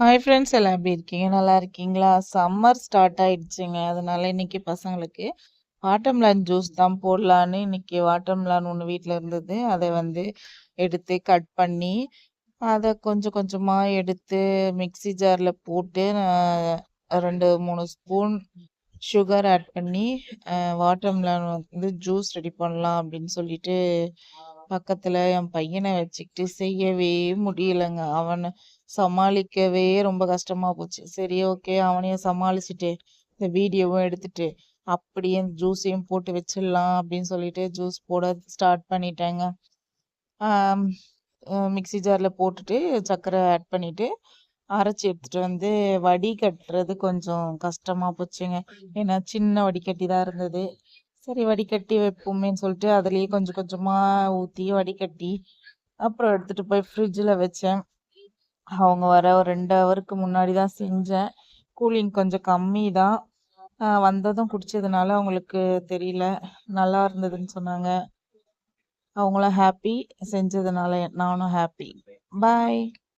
Hi friends எல்லாம் எப்படி இருக்கீங்க? நல்லா இருக்கீங்களா? சம்மர் ஸ்டார்ட் ஆயிடுச்சுங்க. அதனால இன்னைக்கு பசங்களுக்கு வாட்டர்மெலன் ஜூஸ் தான் போடலான்னு இன்னைக்கு வாட்டர்மெலன் ஒன்று வீட்டில் இருந்தது. அதை வந்து எடுத்து கட் பண்ணி அதை கொஞ்சம் கொஞ்சமாக எடுத்து மிக்ஸி ஜாரில் போட்டு ரெண்டு மூணு ஸ்பூன் சுகர் ஆட் பண்ணி வாட்டர்மெலன் வந்து ஜூஸ் ரெடி பண்ணலாம் அப்படின்னு சொல்லிட்டு பக்கத்துல என் பையனை வச்சுக்கிட்டு செய்யவே முடியலங்க. அவன சமாளிக்கவே ரொம்ப கஷ்டமா போச்சு. சரி ஓகே அவனையும் சமாளிச்சுட்டு, இந்த வீடியோவும் எடுத்துட்டு, அப்படியே ஜூஸையும் போட்டு வச்சிடலாம் அப்படின்னு சொல்லிட்டு ஜூஸ் போட ஸ்டார்ட் பண்ணிட்டேங்க. மிக்ஸி ஜார்ல போட்டுட்டு சர்க்கரை ஆட் பண்ணிட்டு, அரைச்சி எடுத்துட்டு வந்து வடி கட்டுறது கொஞ்சம் கஷ்டமா போச்சுங்க. ஏன்னா சின்ன வடிகட்டி தான் இருந்தது. சரி வடிகட்டி வைப்போமேன்னு சொல்லிட்டு அதுலேயே கொஞ்சம் கொஞ்சமாக ஊற்றி வடிகட்டி அப்புறம் எடுத்துகிட்டு போய் ஃப்ரிட்ஜில் வச்சேன். அவங்க வர ஒரு ரெண்டு ஹவருக்கு முன்னாடி தான் செஞ்சேன். கூலிங் கொஞ்சம் கம்மி தான். வந்ததும் குடிச்சதுனால அவங்களுக்கு தெரியல. நல்லா இருந்ததுன்னு சொன்னாங்க. அவங்களும் ஹாப்பி செஞ்சதுனால நானும் ஹாப்பி பாய்